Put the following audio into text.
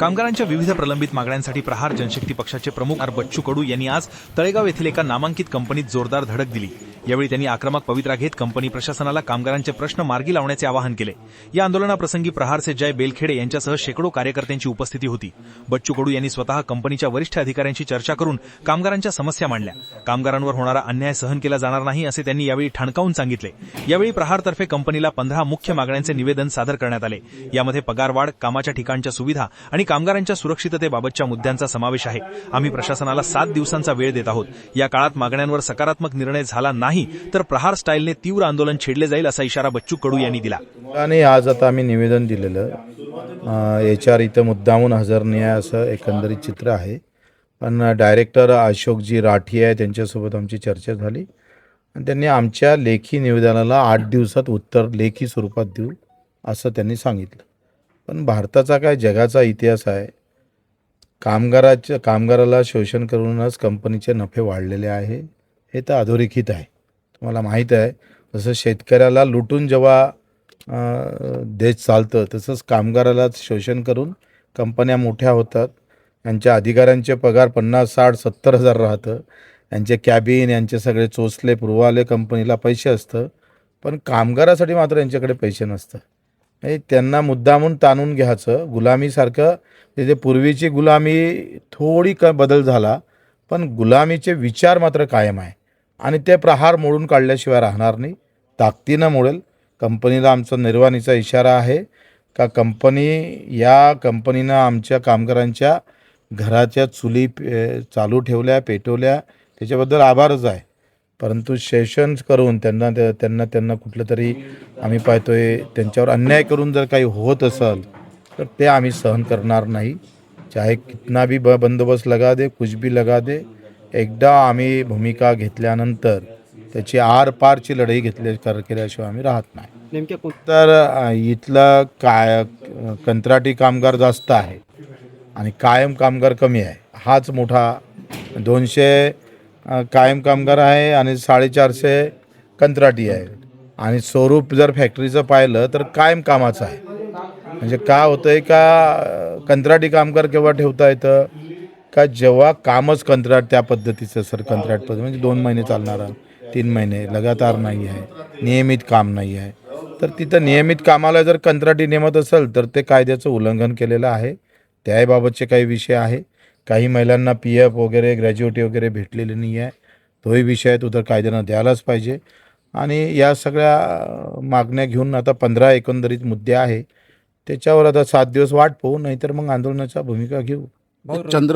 कामगारांच्या विविध प्रलंबित मागण्यांसाठी प्रहार जनशक्ती पक्षाचे प्रमुख आर बच्चू कडू यांनी आज तळेगाव येथील एका नामांकित कंपनीत जोरदार धडक दिली. यावेळी त्यांनी आक्रमक पवित्रा घेत कंपनी प्रशासनाला कामगारांचे प्रश्न मार्गी लावण्याचे आवाहन केले. या आंदोलनाप्रसंगी प्रहारचे जय बेलखेडे यांच्यासह शेकडो कार्यकर्त्यांची उपस्थिती होती. बच्चू कडू यांनी स्वतः कंपनीच्या वरिष्ठ अधिकाऱ्यांशी चर्चा करून कामगारांच्या समस्या मांडल्या. कामगारांवर होणारा अन्याय सहन केला जाणार नाही असे त्यांनी यावेळी ठणकावून सांगितले. यावेळी प्रहारतर्फे कंपनीला पंधरा मुख्य मागण्यांचे निवेदन सादर करण्यात आले. यामध्ये पगारवाढ कामाच्या ठिकाणच्या सुविधा आणि कामगारांच्या सुरक्षिततेबाबतच्या मुद्द्यांचा समावेश आहे. आम्ही प्रशासनाला सात दिवसांचा वेळ देत आहोत. या काळात मागण्यांवर सकारात्मक निर्णय झाला नाही तर प्रहार स्टाईलने तीव्र आंदोलन छेडले जाईल असा इशारा बच्चू कडू यांनी दिला. आणि आज आता आम्ही निवेदन दिलेलं एच आर इथं मुद्दामून हजर नाही आहे असं एकंदरीत चित्र आहे. पण डायरेक्टर अशोकजी राठी आहे त्यांच्यासोबत आमची चर्चा झाली. आणि त्यांनी आमच्या लेखी निवेदनाला आठ दिवसात उत्तर लेखी स्वरूपात देऊ असं त्यांनी सांगितलं. पण भारताचा काय जगाचा इतिहास आहे कामगाराच्या कामगाराला शोषण करूनच कंपनीचे नफे वाढलेले आहे हे तर अधोरेखित आहे. मला माहीत आहे. जसं शेतकऱ्याला लुटून जेव्हा देश चालतं तसंच कामगाराला शोषण करून कंपन्या मोठ्या होतात. यांच्या अधिकाऱ्यांचे पगार पन्नास साठ सत्तर हजार राहतं. यांचे कॅबिन यांचे सगळे चोचले पुरवाले कंपनीला पैसे असतं. पण कामगारासाठी मात्र यांच्याकडे पैसे नसतं. म्हणजे त्यांना मुद्दामून ताणून घ्यायचं. गुलामीसारखं तिथे पूर्वीची गुलामी थोडी क बदल झाला. पण गुलामीचे विचार मात्र कायम आहे. आणि ते प्रहार मोडून काढल्याशिवाय राहणार नाही. ताकदीनं मोडेल. कंपनीला आमचा निर्वाणीचा इशारा आहे का कंपनी या कंपनीनं आमच्या कामगारांच्या घराच्या चुली पे- चालू ठेवल्या पेटवल्या त्याच्याबद्दल आभारच आहे. परंतु सेशन्स करून त्यांना त्यांना त्यांना कुठलं तरी आम्ही पाहतो आहे त्यांच्यावर अन्याय करून जर काही होत असेल तर ते आम्ही सहन करणार नाही. चाहे कितना भी ब बंदोबस्त लगा दे कुछ भी लगा दे एकदा आम्ही भूमिका घेतल्यानंतर त्याची आर पारची लढाई घेतल्या कर केल्याशिवाय आम्ही राहत नाही. नेमक्या कोण? तर अ, इथलं काय कंत्राटी कामगार जास्त आहे आणि कायम कामगार कमी आहे. हाच मोठा दोनशे अ, कायम कामगार आहे आणि साडेचारशे कंत्राटी आहे आणि स्वरूप जर फॅक्टरीचं पाहिलं तर कायम कामाचं आहे. म्हणजे काय होतं आहे का अ, कंत्राटी कामगार केव्हा ठेवता येतं? का जेव्हा कामच कंत्राट त्या पद्धतीचं सर कंत्राट पद्धती म्हणजे दोन महिने चालणारा तीन महिने लगातार नाही आहे नियमित काम नाही आहे. तर तिथं नियमित कामाला जर कंत्राटी नेमत असेल तर ते कायद्याचं उल्लंघन केलेलं आहे. त्याबाबतचे काही विषय आहे. काही महिलांना पी एफ वगैरे ग्रॅज्युएटी वगैरे भेटलेली नाही आहे. तोही विषय आहे तो तर कायद्यानं द्यायलाच पाहिजे. आणि या सगळ्या मागण्या घेऊन आता पंधरा एकंदरीत मुद्दे आहे. त्याच्यावर आता सात दिवस वाट पाहू नाहीतर मग आंदोलनाच्या भूमिका घेऊ. चंद्र